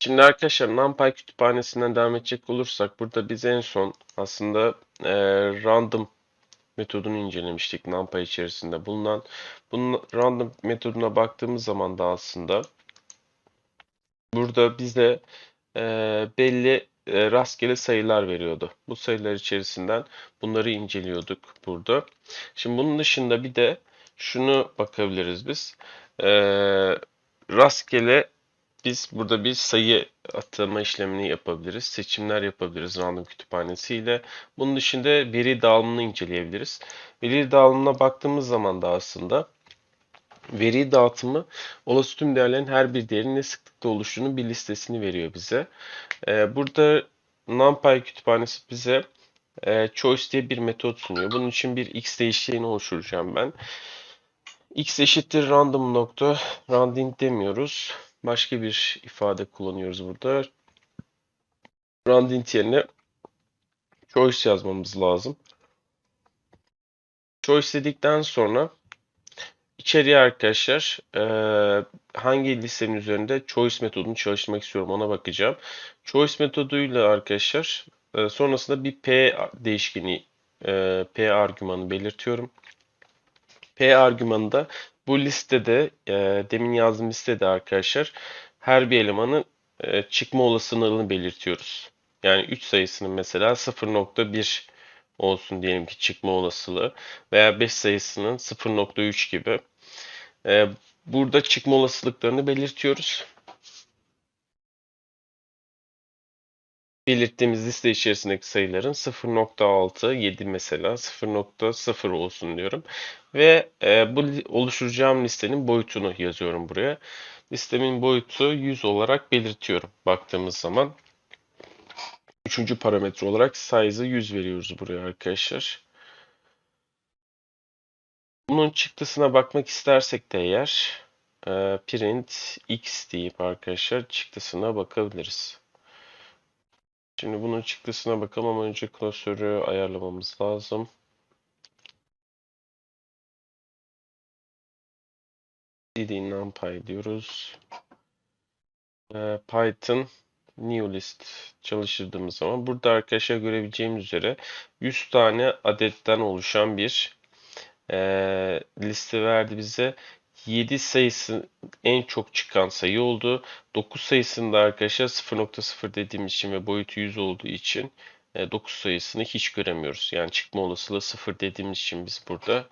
Şimdi arkadaşlar NumPy kütüphanesinden devam edecek olursak burada biz en son aslında e, random metodunu incelemiştik NumPy içerisinde bulunan. Bunun random metoduna baktığımız zaman da aslında burada bize e, belli e, rastgele sayılar veriyordu. Bu sayılar içerisinden bunları inceliyorduk burada. Şimdi bunun dışında bir de şunu bakabiliriz biz. E, rastgele biz burada bir sayı atama işlemini yapabiliriz. Seçimler yapabiliriz random kütüphanesiyle. Bunun dışında veri dağılımını inceleyebiliriz. Veri dağılımına baktığımız zaman da aslında veri dağıtımı olası tüm değerlerin her bir değerinin ne sıklıkta oluştuğunu bir listesini veriyor bize. Ee, burada NumPy kütüphanesi bize e, choice diye bir metot sunuyor. Bunun için bir x değişkeni oluşturacağım ben. x eşittir random nokta rounding demiyoruz. Başka bir ifade kullanıyoruz burada. Rounding yerine choice yazmamız lazım. Choice dedikten sonra içeriye arkadaşlar eee, hangi listenin üzerinde choice metodunu çalıştırmak istiyorum ona bakacağım. Choice metoduyla arkadaşlar e, sonrasında bir p değişkeni e, p argümanı belirtiyorum. P argümanı da bu listede e, demin yazdığım listede arkadaşlar her bir elemanın e, çıkma olasılığını belirtiyoruz. Yani 3 sayısının mesela 0.1 olsun diyelim ki çıkma olasılığı veya 5 sayısının 0.3 gibi. E, burada çıkma olasılıklarını belirtiyoruz. Belirttiğimiz liste içerisindeki sayıların 0.6, 7 mesela 0.0 olsun diyorum. Ve e, bu oluşturacağım listenin boyutunu yazıyorum buraya. Listemin boyutu 100 olarak belirtiyorum baktığımız zaman. Üçüncü parametre olarak size'ı 100 veriyoruz buraya arkadaşlar. Bunun çıktısına bakmak istersek de eğer e, print x deyip arkadaşlar çıktısına bakabiliriz. Şimdi bunun çıktısına bakalım ama önce klasörü ayarlamamız lazım. cd numpy diyoruz. Ee, Python new list çalıştırdığımız zaman burada arkadaşlar görebileceğimiz üzere 100 tane adetten oluşan bir ee, liste verdi bize. 7 sayısı en çok çıkan sayı oldu. 9 sayısında arkadaşlar 0.0 dediğimiz için ve boyutu 100 olduğu için e, 9 sayısını hiç göremiyoruz. Yani çıkma olasılığı 0 dediğimiz için biz burada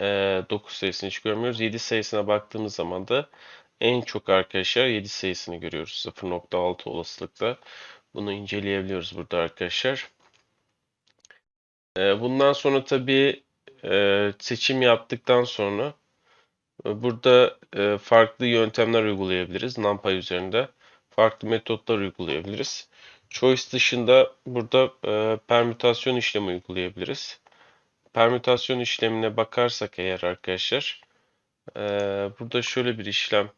e, 9 sayısını hiç görmüyoruz. 7 sayısına baktığımız zaman da en çok arkadaşlar 7 sayısını görüyoruz. 0.6 olasılıkla. Bunu inceleyebiliyoruz burada arkadaşlar. E, bundan sonra tabii e, seçim yaptıktan sonra Burada e, farklı yöntemler uygulayabiliriz. NumPy üzerinde farklı metotlar uygulayabiliriz. Choice dışında burada e, permütasyon işlemi uygulayabiliriz. Permütasyon işlemine bakarsak eğer arkadaşlar e, burada şöyle bir işlem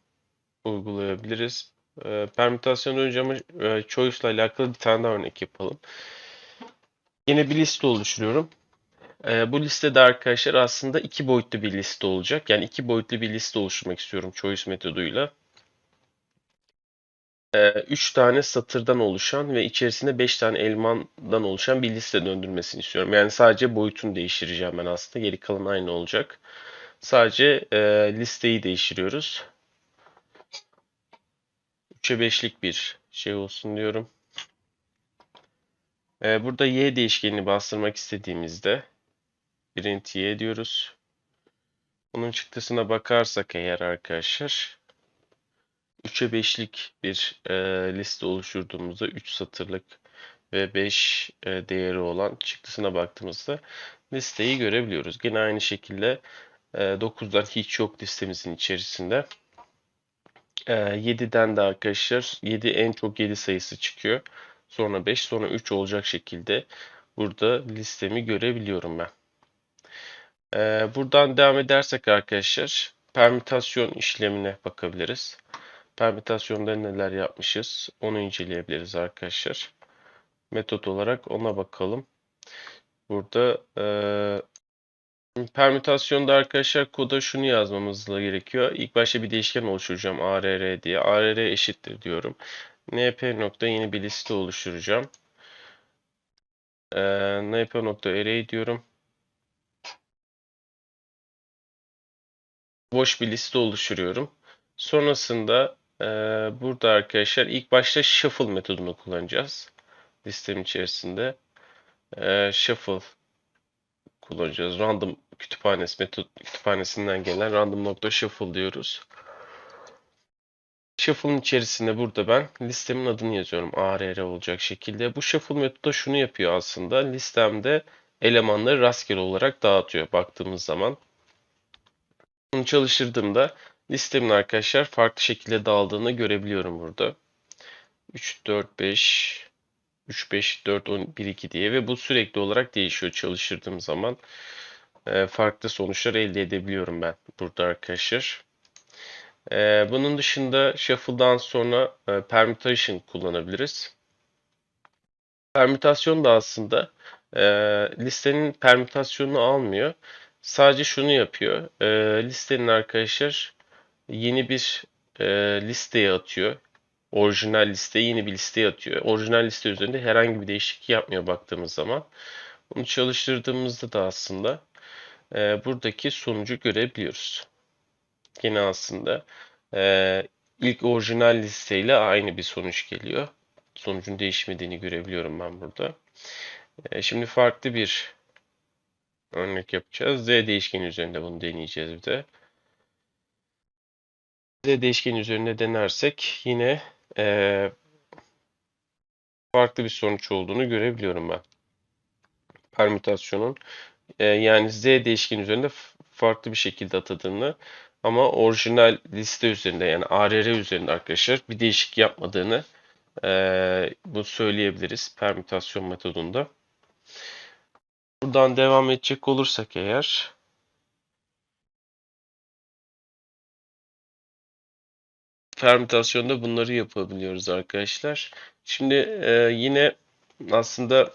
uygulayabiliriz. Permütasyon önce ama choice ile alakalı bir tane daha örnek yapalım. Yine bir liste oluşturuyorum. Ee, bu listede arkadaşlar aslında iki boyutlu bir liste olacak. Yani iki boyutlu bir liste oluşturmak istiyorum choice metoduyla. Ee, üç tane satırdan oluşan ve içerisinde beş tane elemandan oluşan bir liste döndürmesini istiyorum. Yani sadece boyutunu değiştireceğim ben aslında. Geri kalan aynı olacak. Sadece e, listeyi değiştiriyoruz. 3'e 5'lik bir şey olsun diyorum. Ee, burada y değişkenini bastırmak istediğimizde print y diyoruz. Bunun çıktısına bakarsak eğer arkadaşlar 3'e 5'lik bir e, liste oluşturduğumuzda 3 satırlık ve 5 e, değeri olan çıktısına baktığımızda listeyi görebiliyoruz. Yine aynı şekilde e, 9'dan hiç yok listemizin içerisinde. E, 7'den de arkadaşlar 7 en çok 7 sayısı çıkıyor. Sonra 5 sonra 3 olacak şekilde burada listemi görebiliyorum ben. Ee, buradan devam edersek arkadaşlar permütasyon işlemine bakabiliriz. Permütasyonda neler yapmışız onu inceleyebiliriz arkadaşlar. Metot olarak ona bakalım. Burada e, permütasyonda arkadaşlar koda şunu yazmamız gerekiyor. İlk başta bir değişken oluşturacağım arr diye. arr eşittir diyorum. np nokta yeni bir liste oluşturacağım. Ee, np nokta array diyorum. Boş bir liste oluşturuyorum. Sonrasında e, burada arkadaşlar ilk başta shuffle metodunu kullanacağız. Listemin içerisinde. E, shuffle kullanacağız. Random kütüphanesi metot kütüphanesinden gelen random nokta shuffle diyoruz. Shuffle'ın içerisinde burada ben listemin adını yazıyorum. ARR olacak şekilde. Bu shuffle metodu da şunu yapıyor aslında. Listemde elemanları rastgele olarak dağıtıyor baktığımız zaman. Bunu çalıştırdığımda listemin arkadaşlar farklı şekilde dağıldığını görebiliyorum burada. 3, 4, 5, 3, 5, 4, 10, 1, 2 diye ve bu sürekli olarak değişiyor çalıştırdığım zaman. Ee, farklı sonuçlar elde edebiliyorum ben burada arkadaşlar. Ee, bunun dışında shuffle'dan sonra e, permutation kullanabiliriz. Permütasyon da aslında e, listenin permütasyonunu almıyor. Sadece şunu yapıyor. E, listenin arkadaşlar yeni bir e, listeye atıyor. Orijinal listeye yeni bir listeye atıyor. Orijinal liste üzerinde herhangi bir değişiklik yapmıyor baktığımız zaman. Bunu çalıştırdığımızda da aslında e, buradaki sonucu görebiliyoruz. Yine aslında e, ilk orijinal listeyle aynı bir sonuç geliyor. Sonucun değişmediğini görebiliyorum ben burada. E, şimdi farklı bir örnek yapacağız. Z değişkeni üzerinde bunu deneyeceğiz bir de. Z değişkeni üzerinde denersek yine e, farklı bir sonuç olduğunu görebiliyorum ben. Permütasyonun e, yani Z değişkeni üzerinde farklı bir şekilde atadığını ama orijinal liste üzerinde yani ARR üzerinde arkadaşlar bir değişik yapmadığını e, bu söyleyebiliriz permütasyon metodunda. Buradan devam edecek olursak eğer permütasyonda bunları yapabiliyoruz arkadaşlar. Şimdi e, yine aslında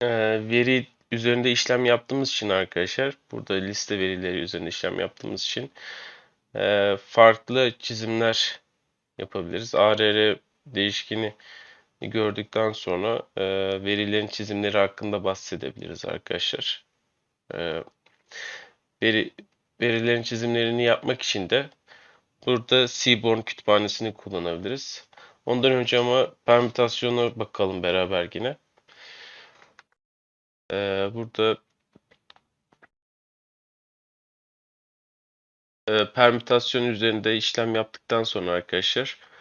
e, veri üzerinde işlem yaptığımız için arkadaşlar burada liste verileri üzerinde işlem yaptığımız için e, farklı çizimler yapabiliriz. ARR değişkeni gördükten sonra e, verilerin çizimleri hakkında bahsedebiliriz arkadaşlar. E, veri, verilerin çizimlerini yapmak için de burada Seaborn kütüphanesini kullanabiliriz. Ondan önce ama permütasyona bakalım beraber yine. Ee, burada e, permütasyon üzerinde işlem yaptıktan sonra arkadaşlar e,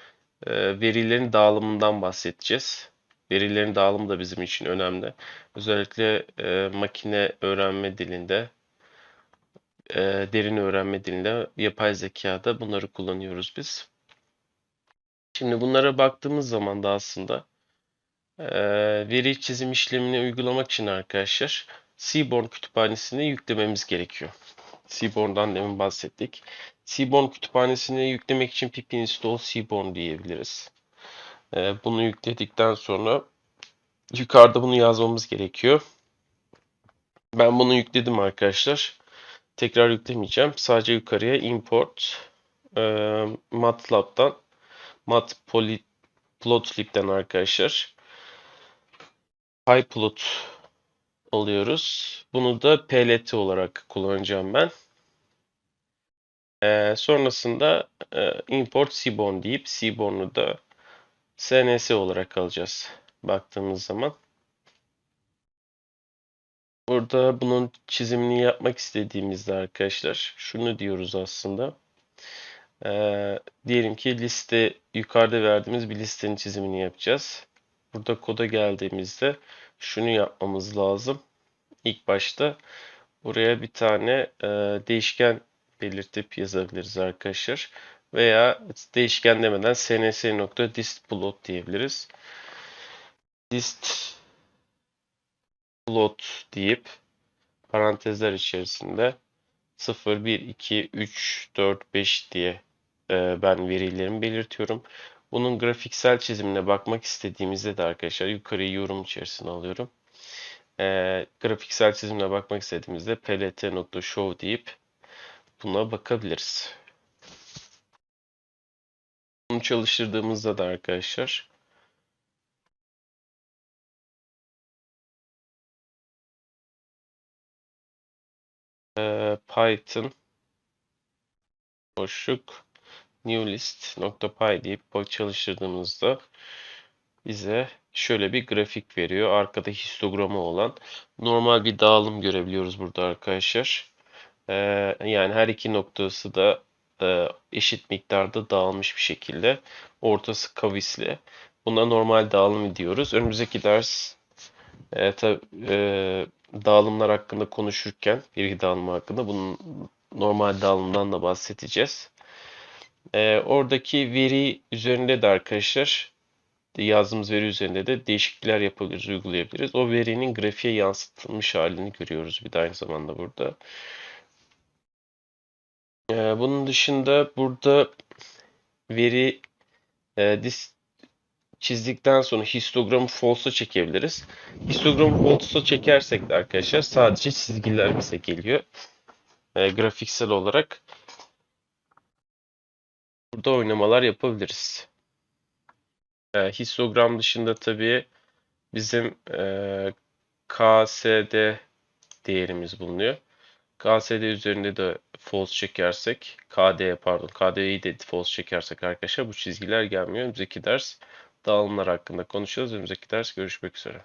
verilerin dağılımından bahsedeceğiz. Verilerin dağılımı da bizim için önemli. Özellikle e, makine öğrenme dilinde, e, derin öğrenme dilinde, yapay zekada bunları kullanıyoruz biz. Şimdi bunlara baktığımız zaman da aslında e, veri çizim işlemini uygulamak için arkadaşlar Seaborn kütüphanesini yüklememiz gerekiyor. Seaborn'dan demin bahsettik. Seaborn kütüphanesini yüklemek için pip install Seaborn diyebiliriz. E, bunu yükledikten sonra yukarıda bunu yazmamız gerekiyor. Ben bunu yükledim arkadaşlar. Tekrar yüklemeyeceğim. Sadece yukarıya import e, MATLAB'dan matplotlib'den arkadaşlar pyplot alıyoruz. Bunu da plt olarak kullanacağım ben. Ee, sonrasında e, import seaborn deyip seaborn'u da sns olarak alacağız baktığımız zaman. Burada bunun çizimini yapmak istediğimizde arkadaşlar şunu diyoruz aslında. Ee, diyelim ki liste yukarıda verdiğimiz bir listenin çizimini yapacağız. Burada koda geldiğimizde şunu yapmamız lazım. İlk başta buraya bir tane e, değişken belirtip yazabiliriz arkadaşlar. Veya değişken demeden sns.distplot diyebiliriz. Dist plot deyip parantezler içerisinde 0, 1, 2, 3, 4, 5 diye e, ben verilerimi belirtiyorum. Bunun grafiksel çizimine bakmak istediğimizde de arkadaşlar yukarıyı yorum içerisine alıyorum. E, grafiksel çizimine bakmak istediğimizde plt.show deyip buna bakabiliriz. Bunu çalıştırdığımızda da arkadaşlar eee, Python boşluk new list nokta py deyip çalıştırdığımızda bize şöyle bir grafik veriyor. Arkada histogramı olan normal bir dağılım görebiliyoruz burada arkadaşlar. Ee, yani her iki noktası da e, eşit miktarda dağılmış bir şekilde. Ortası kavisli. Buna normal dağılım diyoruz. Önümüzdeki ders e, tab- e, dağılımlar hakkında konuşurken, bilgi dağılımı hakkında bunun normal dağılımdan da bahsedeceğiz. E, oradaki veri üzerinde de arkadaşlar yazdığımız veri üzerinde de değişiklikler yapabiliriz, uygulayabiliriz. O verinin grafiğe yansıtılmış halini görüyoruz bir de aynı zamanda burada. Ee, bunun dışında burada veri e, dis çizdikten sonra histogramı false'a çekebiliriz. Histogramı false'a çekersek de arkadaşlar sadece çizgiler bize geliyor. E, grafiksel olarak burada oynamalar yapabiliriz. E, histogram dışında tabii bizim e, KSD değerimiz bulunuyor. KSD üzerinde de false çekersek, KD pardon, KD'yi de false çekersek arkadaşlar bu çizgiler gelmiyor. Önümüzdeki ders dağılımlar hakkında konuşacağız. Önümüzdeki ders görüşmek üzere.